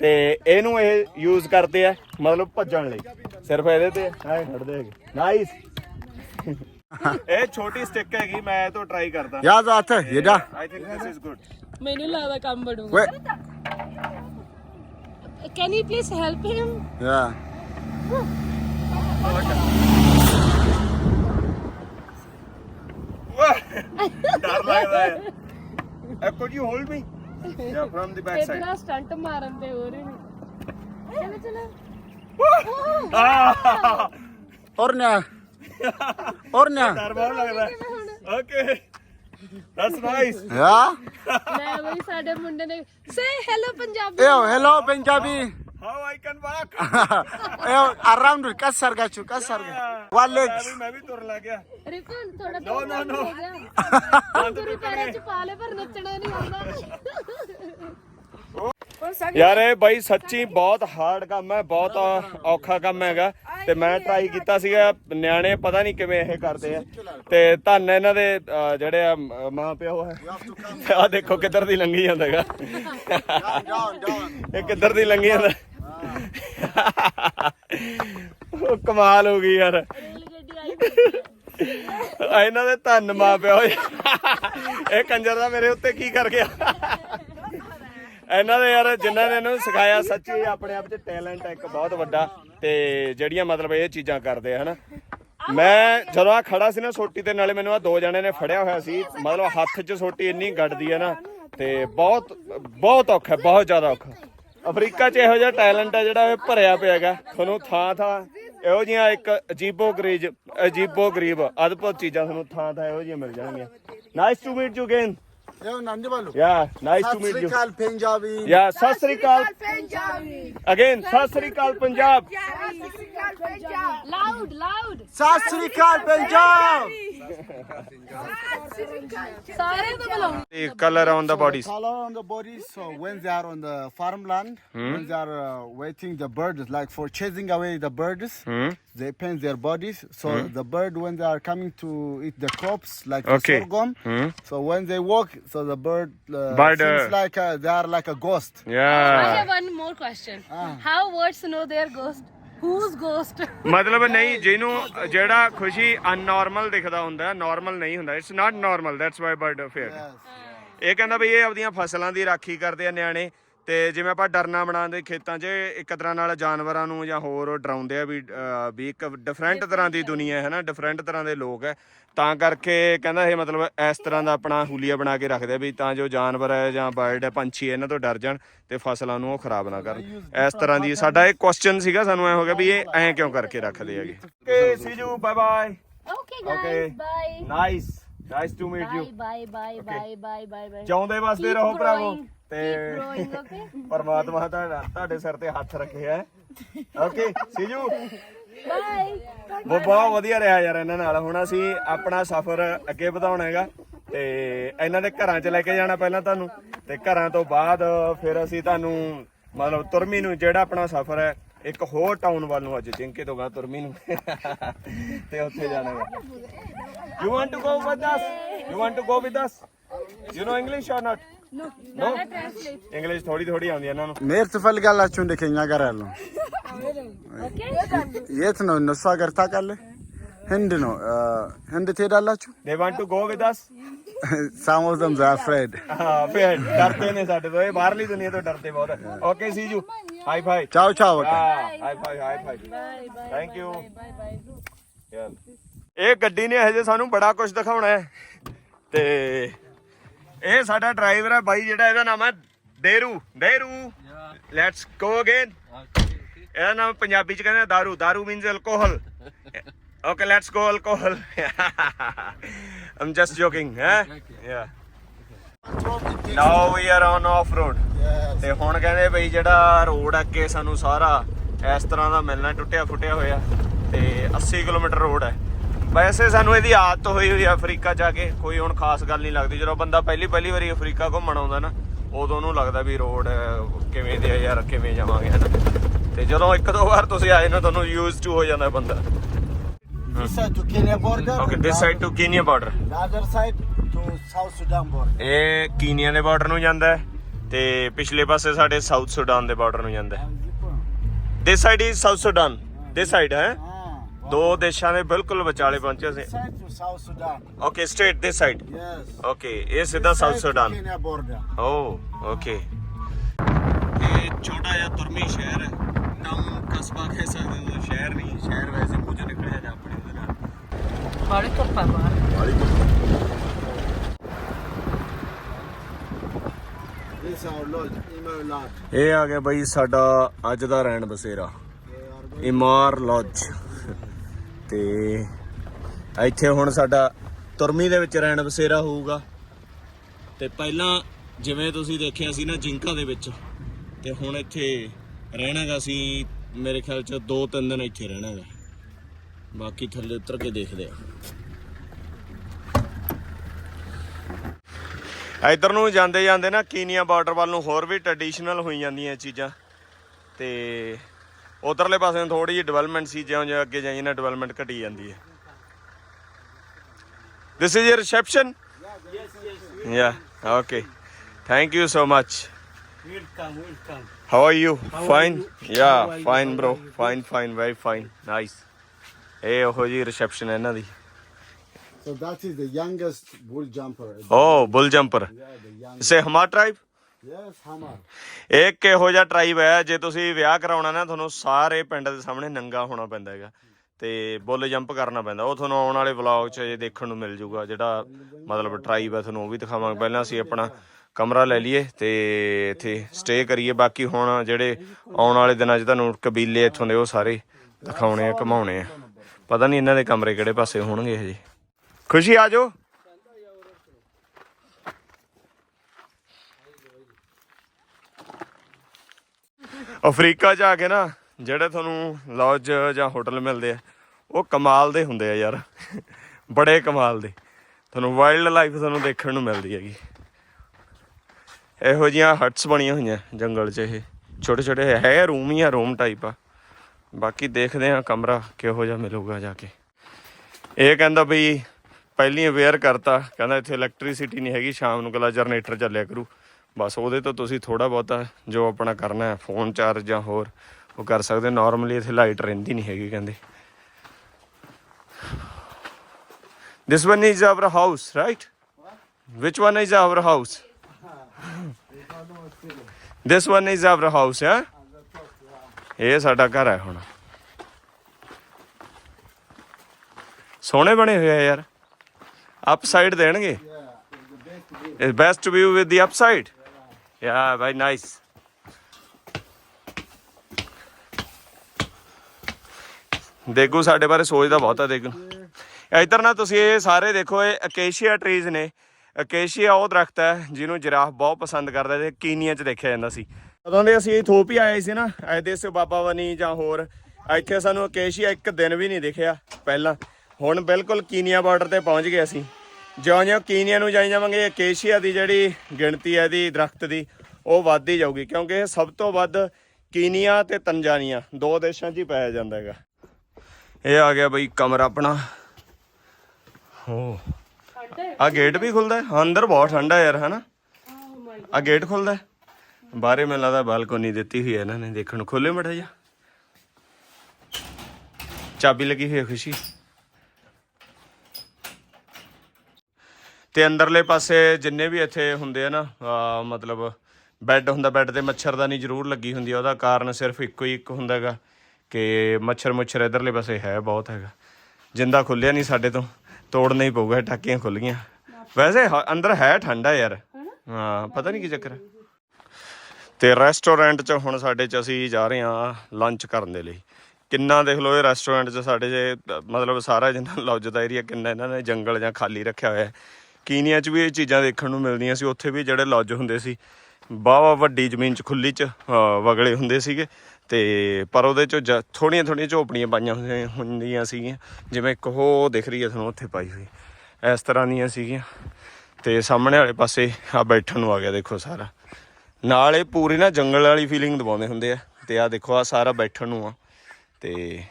ਤੇ ਇਹਨੂੰ ਇਹ ਯੂਜ਼ ਕਰਦੇ ਆ ਮਤਲਬ ਭੱਜਣ ਲਈ। ਸਿਰਫ ਇਹਦੇ ਤੇ ਐ ਖੜਦੇ ਹੈਗੇ। ਨਾਈਸ ਇਹ ਛੋਟੀ ਸਟਿੱਕ ਹੈਗੀ ਮੈਂ ਇਹ ਤੋਂ ਟਰਾਈ ਕਰਦਾ. I think this is good ਮੈਨੂੰ ਲੱਗਦਾ ਕੰਮ ਬਣੂਗਾ. Can you please help him Yeah. ਡਰ ਲੱਗਦਾ ਹੈ। ਕੁਡ ਯੂ ਹੋਲਡ ਮੀ ਯਾ ਫਰਮ ਦੀ ਬੈਕ ਸਾਈਡ ਇਤਨਾ ਸਟੰਟ ਮਾਰਨ ਤੇ ਹੋ ਰਹੇ ਨੇ ਚਲੋ। ਚਲੋ Ornia. Ornia. ਡਰ ਬਹੁਤ ਲੱਗਦਾ ਓਕੇ ਦੈਟਸ ਨਾਈਸ Ja? ਲੈ ਬਈ ਸਾਡੇ ਮੁੰਡੇ ਨੇ ਸੇ hello Punjabi Yo, hello, Punjabi. ਲੱਗ ਯਾਰ ਇਹ ਬਾਈ ਸੱਚੀ ਬਹੁਤ ਹਾਰਡ ਕੰਮ ਹੈ ਬਹੁਤ ਔਖਾ ਕੰਮ ਹੈਗਾ ਤੇ ਮੈਂ ਟਰਾਈ ਕੀਤਾ ਸੀਗਾ ਨਿਆਣੇ ਪਤਾ ਨਹੀਂ ਕਿਵੇਂ ਇਹ ਕਰਦੇ ਆ ਤੇ ਧੰਨ ਇਹਨਾਂ ਦੇ ਅਹ, ਜਿਹੜੇ ਆ ਮ- ਮਾਂ ਪਿਓ ਹੈ ਆ ਦੇਖੋ ਕਿੱਧਰ ਦੀ ਲੰਘੀ ਜਾਂਦਾਗਾ. ਇਹ ਕਿੱਧਰ ਦੀ ਲੰਘੀ ਜਾਂਦਾ ਉਹ ਕਮਾਲ ਹੋ ਗਈ ਯਾਰ। ਰੇਲ ਗੱਡੀ ਆਈ ਆ ਇਹਨਾਂ ਦੇ ਧੰਨ ਮਾਂ ਪਿਓ ਇਹ ਕੰਜਰ ਦਾ ਮੇਰੇ ਉੱਤੇ ਕੀ ਕਰ ਗਿਆ? ਇਹਨਾਂ ਦੇ ਯਾਰ ਜਿਨ੍ਹਾਂ ਨੇ ਇਹਨੂੰ ਸਿਖਾਇਆ ਸੱਚੀ ਆਪਣੇ ਆਪ 'ਚ ਟੈਲੈਂਟ ਹੈ ਇੱਕ ਬਹੁਤ ਵੱਡਾ ਤੇ ਜਿਹੜੀਆਂ ਮਤਲਬ ਇਹ ਚੀਜ਼ਾਂ ਕਰਦੇ ਆ ਹਨਾ। ਮੈਂ ਜਦੋਂ ਆ ਖੜਾ ਸੀ ਨਾ ਸੋਟੀ ਤੇ ਨਾਲੇ ਮੈਨੂੰ ਆ ਦੋ ਜਣੇ ਨੇ ਫੜਿਆ ਹੋਇਆ ਸੀ। ਮਤਲਬ ਹੱਥ 'ਚ ਸੋਟੀ ਇੰਨੀ ਗੱਡਦੀ ਹੈ ਨਾ ਤੇ ਬਹੁਤ ਬਹੁਤ ਔਖਾ ਬਹੁਤ ਜ਼ਿਆਦਾ ਔਖਾ। ਅਫਰੀਕਾ 'ਚ ਇਹੋ ਜਿਹਾ ਟੈਲੈਂਟ ਹੈ ਜਿਹੜਾ ਇਹ ਭਰਿਆ ਪਿਆ ਹੈਗਾ। ਤੁਹਾਨੂੰ ਥਾਂ ਥਾਂ ਇਹੋ ਜਿਹੀਆਂ ਇੱਕ ਅਜੀਬੋ ਗਰੀਜ ਅਜੀਬੋ ਗਰੀਬ, ਅਦਭੁਤ ਚੀਜ਼ਾਂ ਤੁਹਾਨੂੰ ਥਾਂ ਥਾਂ ਇਹੋ ਜਿਹੀਆਂ ਮਿਲ ਜਾਣਗੀਆਂ। Nice to meet you again Yeah, Nandibalu. Yeah, nice to meet you. Satsrikal Punjabi. Yeah, Satsrikal Punjabi. Again, Satsrikal Punjab. Satsrikal Punjab. Loud, loud. Satsrikal Punjab. The color on the bodies. So, color on the bodies. So when they are on the farmland, hmm? when they are uh, waiting the birds, like for chasing away the birds, hmm? they paint their bodies. So hmm? the bird when they are coming to eat the crops, like okay. the sorghum. Hmm? So when they walk, so the bird, uh, Bird, seems uh, like uh, they are like a ghost. I have one more question. How birds know their ghost? Whose ghost? ਮਤਲਬ ਨਹੀਂ ਜਿਹਨੂੰ ਜਿਹੜਾ ਖੁਸ਼ੀ ਅਨਨੋਰਮਲ ਦਿਖਦਾ ਹੁੰਦਾ normal ਨਹੀਂ ਹੁੰਦਾ it's not normal that's why bird fair ਇਹ ਕਹਿੰਦਾ ਵੀ ਇਹ ਆਪਦੀਆਂ ਫਸਲਾਂ ਦੀ ਰਾਖੀ ਕਰਦੇ ਆ ਨਿਆਣੇ ਤੇ ਜਿਵੇਂ ਆਪਾਂ ਡਰਨਾ ਬਣਾਉਂਦੇ ਖੇਤਾਂ 'ਚ ਇੱਕ ਤਰ੍ਹਾਂ ਨਾਲ ਜਾਨਵਰਾਂ ਨੂੰ ਜਾਂ ਹੋਰ ਡਰਾਉਂਦੇ ਆ ਵੀ ਅਹ, ਵੀ ਇੱਕ ਡਿਫਰੈਂਟ ਤਰ੍ਹਾਂ ਦੀ ਦੁਨੀਆ ਹੈ ਨਾ ਡਿਫਰੈਂਟ ਤਰ੍ਹਾਂ ਦੇ ਲੋਕ ਹੈ ਤਾਂ ਕਰਕੇ ਕਹਿੰਦਾ ਇਹ ਮਤਲਬ ਇਸ ਤਰ੍ਹਾਂ ਦਾ ਆਪਣਾ ਹੁਲੀਆ ਬਣਾ ਕੇ ਰੱਖਦੇ ਆ ਵੀ ਤਾਂ ਜੋ ਜਾਨਵਰ ਹੈ ਜਾਂ ਬਰਡ ਹੈ ਪੰਛੀ ਹੈ, ਇਹਨਾਂ ਤੋਂ ਡਰ ਜਾਣ ਤੇ ਫਸਲਾਂ ਨੂੰ ਉਹ ਖਰਾਬ ਨਾ ਕਰਨ ਇਸ ਤਰ੍ਹਾਂ ਦੀ ਸਾਡਾ ਇਹ ਕੁਐਸਚਨ ਸੀਗਾ ਸਾਨੂੰ ਐ ਹੋ ਗਿਆ ਵੀ ਇਹ ਐਂ ਕਿਉਂ ਕਰਕੇ ਰੱਖਦੇ ਹੈਗੇ okay see you bye bye Okay, guys. Okay. Bye. Nice nice to meet you Bye, bye, bye, bye, bye, bye, bye. ਚਾਹੁੰਦੇ ਵਸਦੇ ਰਹੋ ਭਰਾਵੋ growing. ਤੇ? ਪਰਮਾਤਮਾ ਤੁਹਾਡਾ ਤੁਹਾਡੇ ਸਿਰ ਤੇ ਹੱਥ ਰੱਖਿਆ ਹੈ ਓਕੇ ਸੀਜੂ Bye. ਉਹ ਬਹੁਤ ਵਧੀਆ ਰਿਹਾ ਯਾਰ ਇਹਨਾਂ ਨਾਲ। ਹੁਣ ਅਸੀਂ ਆਪਣਾ ਸਫ਼ਰ ਅੱਗੇ ਵਧਾਉਣਾ ਹੈਗਾ। ਤੇ ਇਹਨਾਂ ਦੇ ਘਰਾਂ 'ਚ ਲੈ ਕੇ ਜਾਣਾ ਪਹਿਲਾਂ ਤੁਹਾਨੂੰ। ਤੇ ਘਰਾਂ ਤੋਂ ਬਾਅਦ ਫਿਰ ਅਸੀਂ ਤੁਹਾਨੂੰ ਮਤਲਬ ਤੁਰਮੀ ਨੂੰ ਜਿਹੜਾ ਆਪਣਾ ਸਫ਼ਰ ਹੈ ਇੱਕ ਹੋਰ ਟਾਊਨ ਵੱਲ ਨੂੰ ਅੱਜ ਜਿੰਕੇ ਤੋਂ ਗਾ ਤੁਰਮੀ ਨੂੰ। ਤੇ ਉੱਥੇ ਜਾਣਾ ਹੈ you want to go with us? You want to go with us? You know English or not no English ਥੋੜੀ ਥੋੜੀ ਆਉਂਦੀ ਹੈ ਇਹਨਾਂ ਨੂੰ Meer ትፈልጋላችሁ እንደ ከኛ ጋር ያለው የት ነው እነሱ ሀገር ታውቃለህ? ህንድ ነው። ህንድ ትሄዳላችሁ? they want to go with us Some of them are afraid. ਹਾਂ ਫਿਰ ਡਰਦੇ ਨੇ ਸਾਡੇ ਤੋਂ ਇਹ ਬਾਹਰਲੀ ਦੁਨੀਆ ਤੋਂ ਡਰਦੇ ਬਹੁਤ ਓਕੇ ਸੀ ਜੂ ਹਾਈ ਫਾਈ Ciao ciao. ਬੇਟਾ। ਹਾਂ high five high five thank you ਇਹ ਗੱਡੀ ਨੇ ਹਜੇ ਸਾਨੂੰ ਬੜਾ ਕੁਝ ਦਿਖਾਉਣਾ ਹੈ ਤੇ ਇਹ ਸਾਡਾ ਡਰਾਈਵਰ ਹੈ ਬਾਈ ਜਿਹੜਾ ਇਹਦਾ ਨਾਮ ਹੈ ਦੇਰੂ ਦੇਰੂ। ਲੈਟਸ ਗੋ ਅਗੇਨ ਇਹਦਾ ਨਾਮ ਪੰਜਾਬੀ ਚ ਕਹਿੰਦੇ ਆ ਦਾਰੂ ਦਾਰੂ means alcohol okay let's go alcohol I'm just joking ਹੈ? Yeah now we are on off road. ਤੇ ਹੁਣ ਕਹਿੰਦੇ ਬਈ ਜਿਹੜਾ ਰੋਡ ਅੱਗੇ ਸਾਨੂੰ ਸਾਰਾ ਇਸ ਤਰ੍ਹਾਂ ਦਾ ਮਿਲਣਾ ਟੁੱਟਿਆ ਫੁੱਟਿਆ ਹੋਇਆ। ਤੇ 80 ਕਿਲੋਮੀਟਰ ਰੋਡ ਹੈ ਵੈਸੇ ਸਾਨੂੰ ਇਹਦੀ ਆਦਤ ਹੋਈ ਹੋਈ ਆ ਅਫਰੀਕਾ ਜਾ ਕੇ ਕੋਈ ਹੁਣ ਖਾਸ ਗੱਲ ਨਹੀਂ ਲੱਗਦੀ। ਜਦੋਂ ਬੰਦਾ ਪਹਿਲੀ ਪਹਿਲੀ ਵਾਰੀ ਅਫਰੀਕਾ ਘੁੰਮਣ ਆਉਂਦਾ ਨਾ ਉਦੋਂ ਉਹਨੂੰ ਲੱਗਦਾ ਵੀ ਰੋਡ ਕਿਵੇਂ ਦੇ ਆ ਯਾਰ ਕਿਵੇਂ ਜਾਵਾਂਗੇ ਹਨਾ? ਤੇ ਜਦੋਂ ਇੱਕ ਦੋ ਵਾਰ ਤੁਸੀਂ ਆਏ ਨਾ ਤੁਹਾਨੂੰ ਯੂਜ਼ ਟੂ ਹੋ ਜਾਂਦਾ ਬੰਦਾ। This side to Kenya border. Okay this side to Kenya border The other side to South Sudan border. ਇਹ ਕੀਨੀਆ ਦੇ ਬਾਰਡਰ ਨੂੰ ਜਾਂਦਾ ਹੈ ਤੇ ਪਿਛਲੇ ਪਾਸੇ ਸਾਡੇ ਸਾਊਥ ਸੁਡਾਨ ਦੇ ਬਾਰਡਰ ਨੂੰ ਜਾਂਦਾ ਹੈ। Side is South Sudan this side ਹੈ। ਦੋ ਦੇਸ਼ਾਂ ਦੇ ਬਿਲਕੁਲ ਵਿਚਾਲੇ ਪਹੁੰਚੇ ਸੀ। This side to South Sudan. Okay state this side Yes. Okay ਇਹ ਸਿੱਧਾ South Side to Sudan Kenya border. Oh okay ਇਹ ਛੋਟਾ ਜਿਹਾ ਤੁਰਮੀ ਸ਼ਹਿਰ ਹੈ। ਟਾਊਨ ਕਸਬਾ ਕਹਿ ਸਕਦੇ ਹੋ ਸ਼ਹਿਰ ਨਹੀਂ ਸ਼ਹਿਰ ਵੈਸੇ ਚੋਂ ਨਿਕਲਿਆ ਜਾ ਆਪਣੇ ਉਹਦੇ ਨਾਲ ਬਾੜੇ ਧੁੱਪਾ ਬਾਹਰ। This is our lodge, Email Lodge. ਇਹ ਆ ਗਿਆ ਬਈ ਸਾਡਾ ਅੱਜ ਦਾ ਰਹਿਣ ਬਸੇਰਾ। They are going ਇਮਾਰ ਲੌਜ ਤੇ ਇੱਥੇ ਹੁਣ ਸਾਡਾ ਤੁਰਮੀ ਦੇ ਵਿੱਚ ਰਹਿਣ ਬਸੇਰਾ ਹੋਊਗਾ। ਤੇ ਪਹਿਲਾਂ ਜਿਵੇਂ ਤੁਸੀਂ ਦੇਖਿਆ ਸੀ ਨਾ ਜਿੰਕਾ ਦੇ ਵਿੱਚ, ਤੇ ਹੁਣ ਇੱਥੇ ਰਹਿਣਾਗਾ ਅਸੀਂ ਮੇਰੇ ਖਿਆਲ ਚ 2-3 ਦਿਨ ਇੱਥੇ ਰਹਿਣਾਗਾ। ਬਾਕੀ ਥੱਲੇ ਉਤਰ ਕੇ ਦੇਖਦੇ ਆ। ਇਧਰ ਨੂੰ ਜਾਂਦੇ ਜਾਂਦੇ ਨਾ ਕੀਨੀਆ ਬਾਰਡਰ ਵੱਲ ਨੂੰ ਹੋਰ ਵੀ ਟ੍ਰੈਡੀਸ਼ਨਲ ਹੋਈ ਜਾਂਦੀਆਂ ਚੀਜ਼ਾਂ। ਤੇ ਉਧਰਲੇ ਪਾਸੇ ਨੂੰ ਥੋੜੀ ਜਿਹੀ ਡਿਵੈਲਪਮੈਂਟ ਸੀ ਜਿਉਂ ਜਿਉਂ ਅੱਗੇ ਜਾਈਏ ਨਾ ਡਿਵੈਲਪਮੈਂਟ ਘਟੀ ਜਾਂਦੀ ਹੈ This is your reception? Yes, yes. Yeah, okay. Thank you so much. Welcome, welcome. How are you? fine? Yeah, fine bro. Fine, fine, very fine. Nice. ਇਹ ਉਹੋ ਜੀ ਰਿਸੈਪਸ਼ਨ ਹੈ ਇਹਨਾਂ ਦੀ So that is the youngest bull jumper. O bull jumper Yeah, the young. Say Hamar tribe Yes, hammer. ਇਹ ਜਿਹਾ tribe ਹੈ? ਜੇ ਤੁਸੀਂ ਵਿਆਹ ਕਰਾਉਣਾ ਨਾ ਤੁਹਾਨੂੰ ਸਾਰੇ ਪਿੰਡ ਦੇ ਸਾਹਮਣੇ ਨੰਗਾ ਹੋਣਾ ਪੈਂਦਾ ਹੈਗਾ। ਤੇ ਬੁੱਲ ਜੰਪ ਕਰਨਾ ਪੈਂਦਾ। ਉਹ ਤੁਹਾਨੂੰ ਆਉਣ ਵਾਲੇ ਵਲੌਗ 'ਚ ਜੇ ਦੇਖਣ ਨੂੰ ਮਿਲ ਜੂਗਾ ਜਿਹੜਾ ਮਤਲਬ ਟ੍ਰਾਈਬ ਹੈ ਤੁਹਾਨੂੰ ਉਹ ਵੀ ਦਿਖਾਵਾਂਗੇ। ਪਹਿਲਾਂ ਅਸੀਂ ਆਪਣਾ ਕਮਰਾ ਲੈ ਲਈਏ ਤੇ ਇੱਥੇ ਸਟੇ ਕਰੀਏ। ਬਾਕੀ ਹੁਣ ਜਿਹੜੇ ਆਉਣ ਵਾਲੇ ਦਿਨਾਂ 'ਚ ਤੁਹਾਨੂੰ ਕਬੀਲੇ ਇੱਥੋਂ ਦੇ ਉਹ ਸਾਰੇ ਦਿਖਾਉਣੇ ਆ ਘਮਾਉਣੇ ਆ। ਪਤਾ ਨਹੀਂ ਇਹਨਾਂ ਦੇ ਕਮਰੇ ਕਿਹੜੇ ਪਾਸੇ ਹੋਣਗੇ ਹਜੇ ਖੁਸ਼ੀ ਆ ਅਫਰੀਕਾ 'ਚ ਆ ਕੇ ਨਾ, ਜਿਹੜੇ ਤੁਹਾਨੂੰ ਲੌਜ ਜਾਂ ਹੋਟਲ ਮਿਲਦੇ ਆ, ਉਹ ਕਮਾਲ ਦੇ ਹੁੰਦੇ ਆ ਯਾਰ। ਬੜੇ ਕਮਾਲ ਦੇ। ਤੁਹਾਨੂੰ ਵਾਈਲਡ ਲਾਈਫ ਤੁਹਾਨੂੰ ਦੇਖਣ ਨੂੰ ਮਿਲਦੀ ਹੈਗੀ। ਇਹੋ ਜੀਆਂ ਹਟਸ ਬਣੀਆਂ ਹੋਈਆਂ ਜੰਗਲ 'ਚ ਇਹ। ਛੋਟੇ ਛੋਟੇ ਹੈ ਰੂਮ ਹੀ ਆ ਰੂਮ ਟਾਈਪ ਆ। ਬਾਕੀ ਦੇਖਦੇ ਆ ਕਮਰਾ ਕਿਹੋ ਜਿਹਾ ਮਿਲੂਗਾ ਜਾ ਕੇ। ਇਹ ਕਹਿੰਦਾ ਬਈ ਪਹਿਲੀ ਅਵੇਅਰ ਕਰਤਾ, ਕਹਿੰਦਾ ਇੱਥੇ ਇਲੈਕਟ੍ਰਿਸਿਟੀ ਨਹੀਂ ਹੈਗੀ, ਸ਼ਾਮ ਨੂੰ ਕੱਲਾ ਜਨਰੇਟਰ ਚੱਲਿਆ ਕਰੂ। ਬਸ ਉਹਦੇ ਤੋਂ ਤੁਸੀਂ ਥੋੜਾ ਬਹੁਤਾ ਜੋ ਆਪਣਾ ਕਰਨਾ ਹੈ ਫੋਨ ਚਾਰਜ ਜਾਂ ਹੋਰ ਉਹ ਕਰ ਸਕਦੇ ਨਾਰਮਲੀ ਇੱਥੇ ਲਾਈਟ ਰਹਿੰਦੀ ਨਹੀਂ ਹੈਗੀ ਕਹਿੰਦੇ This one is our house, right? Which one is our house? This one is our house, yeah? ਇਹ ਸਾਡਾ ਘਰ ਹੈ ਹੁਣ ਸੋਹਣੇ ਬਣੇ ਹੋਏ ਆ ਯਾਰ ਅਪ ਸਾਈਡ ਦੇਣਗੇ It's best view with the upside. Yeah, very nice. ਦੇਗੂ ਸਾਡੇ ਬਾਰੇ ਸੋਚਦਾ ਬਹੁਤ ਆ ਦੇਗੂ ਇੱਧਰ ਨਾ ਤੁਸੀਂ ਇਹ ਸਾਰੇ ਦੇਖੋ ਇਹ ਅਕੇਸ਼ੀਆ ਟਰੀਜ਼ ਨੇ। ਅਕੇਸ਼ੀਆ ਉਹ ਦਰਖਤ ਹੈ ਜਿਹਨੂੰ ਜਿਰਾਫ ਬਹੁਤ ਪਸੰਦ ਕਰਦਾ ਤੇ ਕੀਨੀਆ 'ਚ ਦੇਖਿਆ ਜਾਂਦਾ ਸੀ। ਜਦੋਂ ਦੇ ਅਸੀਂ ਇਥੋਪੀਆ ਆਏ ਸੀ ਨਾ ਐਦੇ ਬਾਬਾ ਵਨੀ ਜਾਂ ਹੋਰ ਇੱਥੇ ਸਾਨੂੰ ਅਕੇਸ਼ੀਆ ਇੱਕ ਦਿਨ ਵੀ ਨਹੀਂ ਦਿਖਿਆ ਪਹਿਲਾਂ। ਹੁਣ ਬਿਲਕੁਲ ਕੀਨੀਆ ਬਾਰਡਰ ਤੇ ਪਹੁੰਚ ਗਏ ਅਸੀਂ। ਜਿਉਂ-ਜਿਉਂ ਕੀਨੀਆ ਨੂੰ ਜਾਈ ਜਾਵਾਂਗੇ, ਏਕੇਸ਼ੀਆ ਦੀ ਜਿਹੜੀ ਗਿਣਤੀ ਹੈ ਦੀ ਦਰਖਤ ਦੀ, ਉਹ ਵੱਧਦੀ ਜਾਊਗੀ, ਕਿਉਂਕਿ ਇਹ ਸਭ ਤੋਂ ਵੱਧ ਕੀਨੀਆ ਤੇ ਤੰਜਾਨੀਆ, ਦੋ ਦੇਸ਼ਾਂ 'ਚ ਹੀ ਪਾਇਆ ਜਾਂਦਾ ਹੈਗਾ। ਇਹ ਆ ਗਿਆ ਬਈ ਕਮਰਾ ਆਪਣਾ। ਹੋ ਆ ਗੇਟ ਵੀ ਖੁੱਲਦਾ ਹੈ? ਅੰਦਰ ਬਹੁਤ ਠੰਡਾ ਯਾਰ, ਹਨਾ? ਆ ਗੇਟ ਖੁੱਲਦਾ ਹੈ? ਬਾਹਰੇ ਮੈਨੂੰ ਲੱਗਦਾ ਬਾਲਕੋਨੀ ਦਿੱਤੀ ਹੋਈ ਹੈ ਇਹਨਾਂ ਨੇ, ਦੇਖਣ ਨੂੰ ਖੋਲੇ ਮੜਾ ਜਾ ਚਾਬੀ ਲੱਗੀ ਹੋਈ ਹੈ ਖੁਸ਼ੀ। ਤੇ ਅੰਦਰਲੇ ਪਾਸੇ ਜਿੰਨੇ ਵੀ ਇੱਥੇ ਹੁੰਦੇ ਆ ਨਾ ਮਤਲਬ ਬੈੱਡ ਹੁੰਦਾ ਬੈੱਡ ਤੇ ਮੱਛਰਦਾਨੀ ਜ਼ਰੂਰ ਲੱਗੀ ਹੁੰਦੀ ਆ ਉਹਦਾ ਕਾਰਨ ਸਿਰਫ ਇੱਕੋ ਹੀ ਇੱਕ ਹੁੰਦਾ ਹੈਗਾ ਕਿ ਮੱਛਰ ਮੁੱਛਰ ਇਧਰਲੇ ਪਾਸੇ ਹੈ ਬਹੁਤ ਹੈਗਾ। ਜਿੰਦਾ ਖੁੱਲਿਆ ਨਹੀਂ ਸਾਡੇ ਤੋਂ ਤੋੜਨਾ ਹੀ ਪਊਗਾ ਟਾਕੀਆਂ ਖੁੱਲ ਗਈਆਂ। ਵੈਸੇ ਹ- ਅੰਦਰ ਹੈ ਠੰਡਾ ਯਾਰ। ਹਾਂ ਪਤਾ ਨਹੀਂ ਕੀ ਚੱਕਰ ਹੈ ਤੇ ਰੈਸਟੋਰੈਂਟ 'ਚ ਹੁਣ ਸਾਡੇ 'ਚ ਅਸੀਂ ਜਾ ਰਹੇ ਹਾਂ ਲੰਚ ਕਰਨ ਦੇ ਲਈ। ਕਿੰਨਾ ਦੇਖ ਲਓ ਇਹ ਰੈਸਟੋਰੈਂਟ 'ਚ ਸਾਡੇ ਜੇ ਮਤਲਬ ਸਾਰਾ ਜਿੰਨਾ ਲੌਜ ਦਾ ਏਰੀਆ ਕਿੰਨਾ ਇਹਨਾਂ ਨੇ ਜੰਗਲ ਜਾਂ ਖਾਲੀ ਰੱਖਿਆ ਹੋਇਆ ਹੈ। ਕੀਨੀਆ 'ਚ ਵੀ ਇਹ ਚੀਜ਼ਾਂ ਦੇਖਣ ਨੂੰ ਮਿਲਦੀਆਂ ਸੀ, ਉੱਥੇ ਵੀ ਜਿਹੜੇ ਲੌਜ ਹੁੰਦੇ ਸੀ ਬਾਵਾ ਵੱਡੀ ਜ਼ਮੀਨ 'ਚ ਖੁੱਲੀ 'ਚ ਵਗਲੇ ਹੁੰਦੇ ਸੀਗੇ, ਤੇ ਪਰ ਉਹਦੇ 'ਚ ਥੋੜੀਆਂ ਥੋੜੀਆਂ ਝੋਪੜੀਆਂ ਪਾਈਆਂ ਹੋਈਆਂ ਹੁੰਦੀਆਂ ਸੀਗੀਆਂ, ਜਿਵੇਂ ਇੱਕ ਉਹ ਦਿਖ ਰਹੀ ਹੈ ਤੁਹਾਨੂੰ, ਉੱਥੇ ਪਾਈ ਹੋਈ, ਇਸ ਤਰ੍ਹਾਂ ਦੀਆਂ ਸੀਗੀਆਂ, ਤੇ ਸਾਹਮਣੇ ਵਾਲੇ ਪਾਸੇ ਆ ਬੈਠਣ ਨੂੰ ਆ ਗਿਆ, ਦੇਖੋ ਸਾਰਾ। ਨਾਲ ਇਹ ਪੂਰੀ ਨਾ ਜੰਗਲ ਵਾਲੀ ਫੀਲਿੰਗ ਦਵਾਉਂਦੇ ਹੁੰਦੇ ਆ, ਤੇ ਆ ਦੇਖੋ, ਆ ਸਾਰਾ ਬੈਠਣ ਨੂੰ ਆ, ਤੇ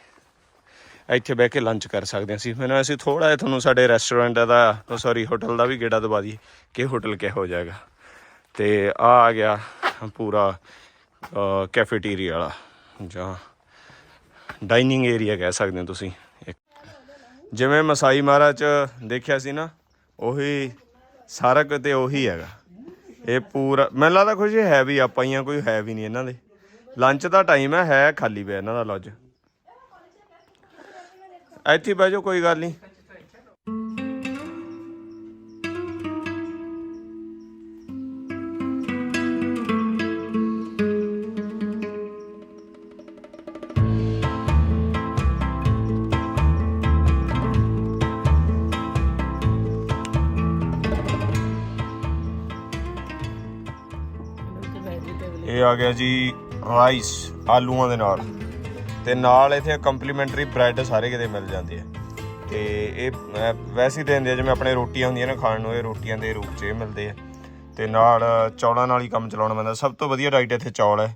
ਇੱਥੇ ਬਹਿ ਕੇ ਲੰਚ ਕਰ ਸਕਦੇ ਹਾਂ ਅਸੀਂ। ਮੈਨੂੰ ਅਸੀਂ ਥੋੜਾ ਜਿਹਾ ਤੁਹਾਨੂੰ ਸਾਡੇ ਰੈਸਟੋਰੈਂਟ ਦਾ ਸੌਰੀ ਹੋਟਲ ਦਾ ਵੀ ਗੇੜਾ ਦਵਾ ਦਈਏ ਕਿ ਹੋਟਲ ਕਿਹੋ ਜਾਏਗਾ ਤੇ ਆ ਆ ਗਿਆ ਪੂਰਾ ਕੈਫੇਟੇਰੀਆ ਵਾਲਾ, ਜਾਂ ਡਾਈਨਿੰਗ ਏਰੀਆ ਕਹਿ ਸਕਦੇ ਹੋ ਤੁਸੀਂ। ਇੱਕ। ਜਿਵੇਂ ਮਸਾਈ ਮਹਾਰਾਜ ਚ ਦੇਖਿਆ ਸੀ ਨਾ, ਉਹੀ ਸਾਰਾ ਕਿਤੇ ਉਹੀ ਹੈਗਾ। ਇਹ ਪੂਰਾ, ਮੈਨੂੰ ਲੱਗਦਾ ਕੁਝ ਹੈ ਵੀ ਆਪਾਂ ਹੀ ਆ, ਕੋਈ ਹੈ ਵੀ ਨਹੀਂ ਇਹਨਾਂ ਦੇ। ਲੰਚ ਦਾ ਟਾਈਮ ਹੈ ਹੈ ਖਾਲੀ ਪਿਆ ਇਹਨਾਂ ਦਾ ਲੌਜ ਇੱਥੇ ਬਹਿ ਜਾਓ ਕੋਈ ਗੱਲ ਨਹੀਂ। ਇਹ ਆ ਗਿਆ ਜੀ ਰਾਈਸ ਆਲੂਆਂ ਦੇ ਨਾਲ। ਤੇ ਨਾਲ ਇੱਥੇ ਕੰਪਲੀਮੈਂਟਰੀ ਬ੍ਰੈਡ ਸਾਰੇ ਕਿਤੇ ਮਿਲ ਜਾਂਦੇ ਆ। ਤੇ ਇਹ ਵੈਸੇ ਹੀ ਦਿੰਦੇ ਆ, ਜਿਵੇਂ ਆਪਣੇ ਰੋਟੀਆਂ ਹੁੰਦੀਆਂ ਨੇ ਖਾਣ ਨੂੰ, ਇਹ ਰੋਟੀਆਂ ਦੇ ਰੂਪ 'ਚ ਇਹ ਮਿਲਦੇ ਆ। ਤੇ ਨਾਲ ਚੌਲਾਂ ਨਾਲ ਹੀ ਕੰਮ ਚਲਾਉਣਾ ਪੈਂਦਾ। ਸਭ ਤੋਂ ਵਧੀਆ ਡਾਈਟ ਇੱਥੇ ਚੌਲ ਹੈ,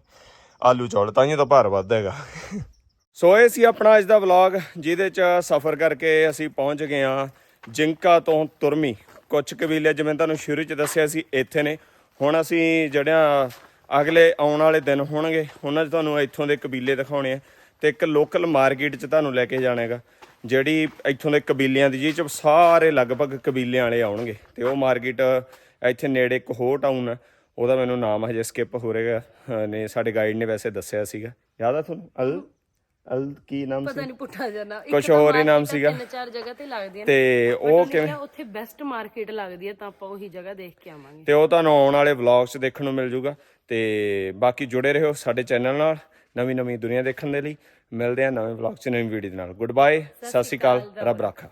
ਆਲੂ ਚੌਲ, ਤਾਂ ਹੀ ਤਾਂ ਭਾਰ ਵੱਧਦਾ ਹੈਗਾ। ਸੋ ਇਹ ਸੀ ਆਪਣਾ ਅੱਜ ਦਾ ਵਲੌਗ ਜਿਹਦੇ 'ਚ ਸਫ਼ਰ ਕਰਕੇ ਅਸੀਂ ਪਹੁੰਚ ਗਏ ਆ ਜਿੰਕਾ ਤੋਂ ਤੁਰਮੀ। ਕੁਝ ਕਬੀਲੇ ਜਿਵੇਂ ਤੁਹਾਨੂੰ ਸ਼ੁਰੂ 'ਚ ਦੱਸਿਆ ਸੀ, ਇੱਥੇ ਨੇ। ਹੁਣ ਅਸੀਂ ਜਿਹੜਿਆਂ ਅਗਲੇ ਆਉਣ ਵਾਲੇ ਦਿਨ ਹੋਣਗੇ, ਉਹਨਾਂ 'ਚ ਤੁਹਾਨੂੰ ਇੱਥੋਂ ਦੇ ਕਬੀਲੇ ਦਿਖਾਉਣੇ ਆ। ਤੇ ਇੱਕ ਲੋਕਲ ਮਾਰਕੀਟ 'ਚ ਤੁਹਾਨੂੰ ਲੈ ਕੇ ਜਾਣਾ ਹੈਗਾ ਜਿਹੜੀ ਇੱਥੋਂ ਦੇ ਕਬੀਲਿਆਂ ਦੀ ਜਿਹਦੇ 'ਚ ਸਾਰੇ ਲਗਭਗ ਕਬੀਲਿਆਂ ਵਾਲੇ ਆਉਣਗੇ। ਤੇ ਉਹ ਮਾਰਕੀਟ ਇੱਥੇ ਨੇੜੇ ਇੱਕ ਹੋਰ ਟਾਊਨ ਹੈ ਉਹਦਾ ਮੈਨੂੰ ਨਾਮ ਹਜੇ ਸਕਿਪ ਹੋ ਰਿਹਾ ਨੇ ਸਾਡੇ ਗਾਈਡ ਨੇ ਵੈਸੇ ਦੱਸਿਆ ਸੀਗਾ। ਯਾਦ ਆ ਤੁਹਾਨੂੰ? ਅਲ ਅਲ ਕੀ ਨਾਮ ਪਤਾ ਸੀ? ਨਹੀਂ ਪੁੱਠਾ ਜਾਣਾ ਕੁਛ ਹੋਰ ਹੀ ਨਾਮ ਸੀਗਾ। ਤਿੰਨ ਚਾਰ ਜਗ੍ਹਾ ਤੇ ਲੱਗਦੀਆਂ ਤੇ ਉਹ ਕਿਵੇਂ ਕਿਵੇਂ? ਉੱਥੇ ਬੈਸਟ ਮਾਰਕੀਟ ਲੱਗਦੀ ਹੈ ਤਾਂ ਆਪਾਂ ਉਹੀ ਜਗ੍ਹਾ ਦੇਖ ਕੇ ਆਵਾਂਗੇ। ਤੇ ਉਹ ਤੁਹਾਨੂੰ ਆਉਣ ਵਾਲੇ ਵਲੌਗਸ ਦੇਖਣ ਨੂੰ ਮਿਲ ਜੂਗਾ। ਤੇ ਬਾਕੀ ਜੁੜੇ ਰਹੋ ਸਾਡੇ ਚੈਨਲ ਨਾਲ। ਨਵੀਂ ਨਵੀਂ ਦੁਨੀਆ ਦੇਖਣ ਦੇ ਲਈ ਮਿਲਦੇ ਆ ਨਵੇਂ ਵਲੌਗ 'ਚ ਨਵੀਂ ਵੀਡੀਓ ਦੇ ਨਾਲ। ਗੁੱਡ ਬਾਏ ਸਤਿ ਸ਼੍ਰੀ ਅਕਾਲ ਰੱਬ ਰਾਖਾ।